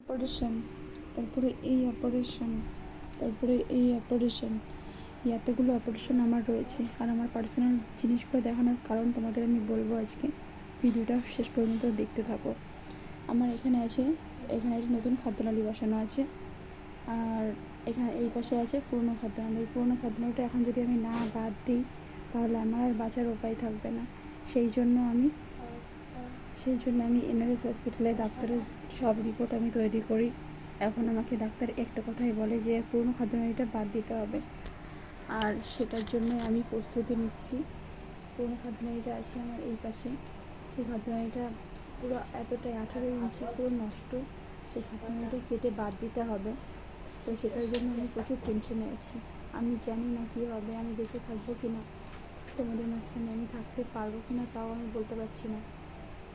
Operation তারপরে এই operation তারপরে এই অপারেশন এতগুলো অপারেশন আমার রয়েছে। আর আমার পার্সোনাল জিনিসগুলো দেখানোর কারণ তোমাদের আমি বলব আজকে। ভিডিওটা শেষ পর্যন্ত দেখতে থাকো। আমার এখানে আছে, এখানে একটা নতুন খাদ্যনালী বসানো আছে। আর এখানে এই পাশে আছে পুরনো খাদ্যনালী। পুরনো খাদ্যনালীটা এখন যদি আমি না বাদ দিই, তাহলে আমার আর বাঁচার উপায় থাকবে না। সেই জন্য আমি সেই জন্য আমি এনআরএস হসপিটালে ডাক্তারের সব রিপোর্ট আমি তৈরি করি। এখন আমাকে ডাক্তার একটা কথাই বলে যে, পুরনো খাদ্যনালীটা বাদ দিতে হবে। আর সেটার জন্য আমি প্রস্তুতি নিচ্ছি। পুরনো খাদ্যনালীটা আছে আমার এই পাশে। সেই খাদ্যনালীটা পুরো এতটাই আঠারো ইঞ্চি পুরো নষ্ট, সেই খাদ্যনালীটা কেটে বাদ দিতে হবে। তো সেটার জন্য আমি প্রচুর টেনশনে আছি। আমি জানি না কী হবে, আমি বেঁচে থাকব কি না তোমাদের মাঝখানে আমি থাকতে পারব কি না তাও আমি বলতে পারছি না।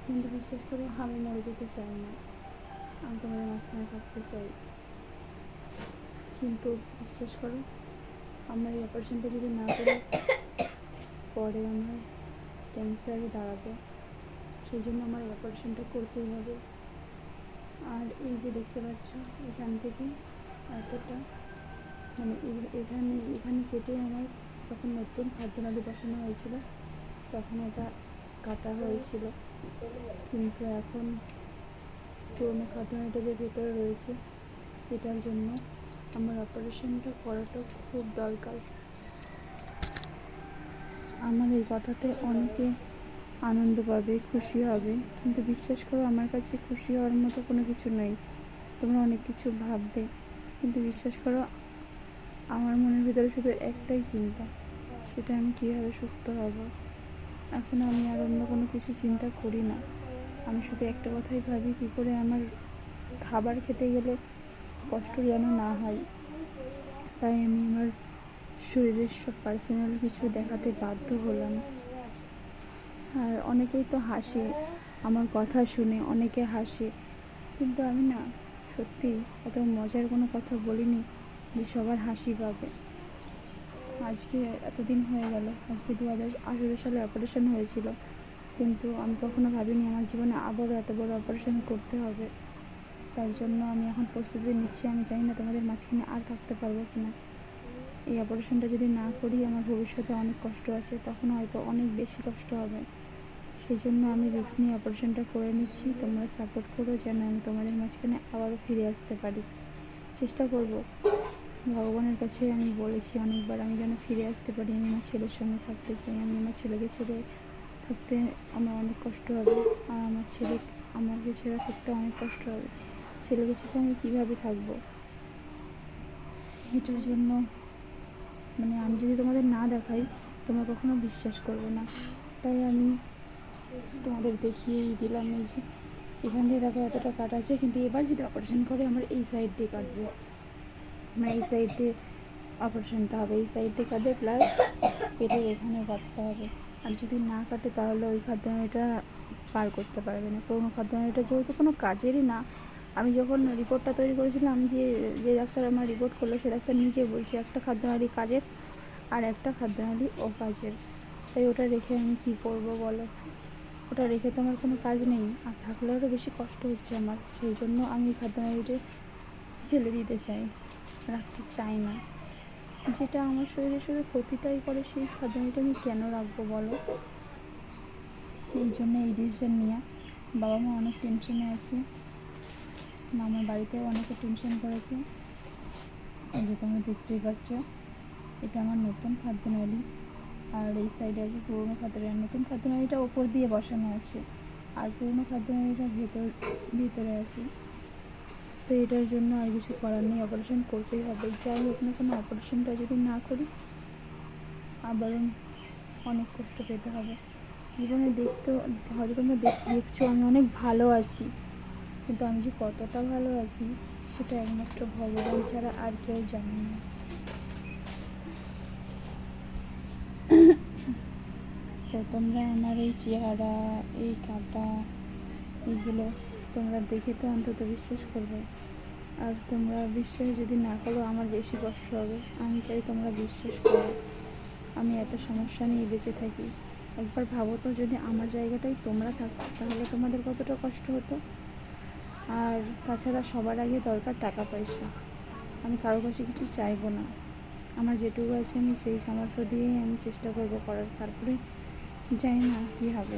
কিন্তু বিশ্বাস করো আমি মরে যেতে চাই না। আমি তোমাদের মাঝখানে থাকতে চাই। কিন্তু বিশ্বাস করো, আমার এই অপারেশনটা যদি না করি, পরে আমার ক্যান্সারে দাঁড়াবে। সেই জন্য আমার এই অপারেশনটা করতেই হবে। আর এই যে দেখতে পাচ্ছ, এখান থেকে এতটা মানে এখানে এখানে কেটে আমার যখন নতুন খাদ্যনালী বসানো হয়েছিল, তখন ওটা কাটা হয়েছিল। কিন্তু এখন পুরোনো খাদ্যনালীটা যে ভেতরে রয়েছে, এটার জন্য আমার অপারেশনটা করাটা খুব দরকার। আমার এই কথাতে অনেকে আনন্দ পাবে, খুশি হবে, কিন্তু বিশ্বাস করো, আমার কাছে খুশি হওয়ার মতো কোনো কিছু নেই। তোমরা অনেক কিছু ভাববে, কিন্তু বিশ্বাস করো, আমার মনের ভিতরে শুধু একটাই চিন্তা, সেটা আমি কীভাবে সুস্থ হব? এখন আমি আর অন্য কোনো কিছু চিন্তা করি না। আমি শুধু একটা কথাই ভাবি, কী করে আমার খাবার খেতে গেলে কষ্ট যেন না হয়। তাই আমি আমার শরীরের সব পার্সোনাল কিছু দেখাতে বাধ্য হলাম। আর অনেকেই তো হাসে, আমার কথা শুনে অনেকে হাসে। কিন্তু আমি না সত্যি এত মজার কোনো কথা বলিনি যে সবার হাসি পাবে। আজকে এতদিন হয়ে গেল, আজকে দু হাজার আঠেরো সালে অপারেশন হয়েছিল। কিন্তু আমি কখনো ভাবিনি আমার জীবনে আবারও এত বড় অপারেশন করতে হবে। তার জন্য আমি এখন প্রস্তুতি নিচ্ছি, আমি জানি না তোমাদের মাঝখানে আর থাকতে পারব কি না এই অপারেশনটা যদি না করি, আমার ভবিষ্যতে অনেক কষ্ট আছে, তখন হয়তো অনেক বেশি কষ্ট হবে। সেই জন্য আমি রিস্ক নিয়ে অপারেশনটা করে নিচ্ছি, তোমরা সাপোর্ট করো, যেন আমি তোমাদের মাঝখানে আবারও ফিরে আসতে পারি। চেষ্টা করব। ভগবানের কাছে আমি বলেছি অনেকবার, আমি যেন ফিরে আসতে পারি, আমি আমার ছেলের সঙ্গে থাকতে চাই, আমি আমার ছেলেকে ছেড়ে থাকতে আমার অনেক কষ্ট হবে, আর আমার ছেলে, আমাকে ছেড়ে থাকতে অনেক কষ্ট হবে। ছেলেকে ছেড়ে আমি কীভাবে থাকব? এটার জন্য মানে আমি যদি তোমাদের না দেখাই, তোমরা কখনো বিশ্বাস করবে না। তাই আমি তোমাদের দেখিয়েই দিলাম এই যে, এখান দিয়ে দেখো এতটা কাটা আছে, কিন্তু এবার যদি অপারেশন করে, আমার এই সাইড দিয়ে কাটবে। মানে এই সাইড দিয়ে অপারেশনটা হবে, এই সাইড দিয়ে কাটবে প্লাস পেটের এখানে কাটতে হবে। আর যদি না কাটে তাহলে ওই খাদ্যনালীটা পার করতে পারবে না। পুরোনো খাদ্যনালীটা যেহেতু কোনো কাজেরই না, আমি যখন রিপোর্টটা তৈরি করেছিলাম যে যে ডাক্তার আমার রিপোর্ট করল, সে ডাক্তার নিজে বলছে একটা খাদ্যনালী কাজের আর একটা খাদ্যনালী অকাজের। তাই ওটা রেখে আমি কী করব বলো? ওটা রেখে তো আমার কোনো কাজ নেই। আর থাকলে আরও বেশি কষ্ট হচ্ছে আমার। সেই জন্য আমি খাদ্যনালীটা ফেলে দিতে চাই। রাখতে চাই না। যেটা আমার শরীরে শুধু ক্ষতিটাই করে সেই খাদ্যনালীটা আমি কেন রাখব বলো? এই জন্য এই ডিসিশন নিয়ে বাবা মা অনেক টেনশনে আছে। মামার বাড়িতেও অনেকে টেনশন করেছে। এই যে তোমরা দেখতেই পাচ্ছ, এটা আমার নতুন খাদ্য খাদ্যনালী। আর এই সাইডে আছে পুরোনো খাদ্যনালী। নতুন খাদ্য খাদ্যনালীটা ওপর দিয়ে বসানো আছে। আর পুরোনো খাদ্যনালীটা ভেতর, ভেতরে আছে। তো এটার জন্য আর কিছু করার নেই অপারেশন করতেই হবে। যাই হোক না কোনো অপারেশনটা যদি না করি, আবারও অনেক কষ্ট পেতে হবে। জীবনে দেখতে, হয়তো তোমরা দেখ- দেখছ, আমি অনেক ভালো আছি, কিন্তু আমি যে কতটা ভালো আছি, সেটা একমাত্র ভগবান ছাড়া আর কেউ জানে না। তো তোমরা আমার এই চেহারা, এই কাটা এইগুলো তোমরা দেখে তো অন্তত বিশ্বাস করবে। আর তোমরা বিশ্বাস যদি না করো, আমার বেশি কষ্ট হবে। আমি চাই তোমরা বিশ্বাস করো। আমি এত সমস্যা নিয়ে বেঁচে থাকি। একবার ভাবো তো, যদি আমার জায়গাটাই তোমরা থাকো তাহলে তোমাদের কতটা কষ্ট হতো? আর তাছাড়া সবার আগে দরকার টাকা পয়সা আমি কারও কাছে কিছু চাইব না। আমার যেটুকু আছে, আমি সেই সামর্থ্য দিয়েই আমি চেষ্টা করব করার। তারপরে জানি না কী হবে।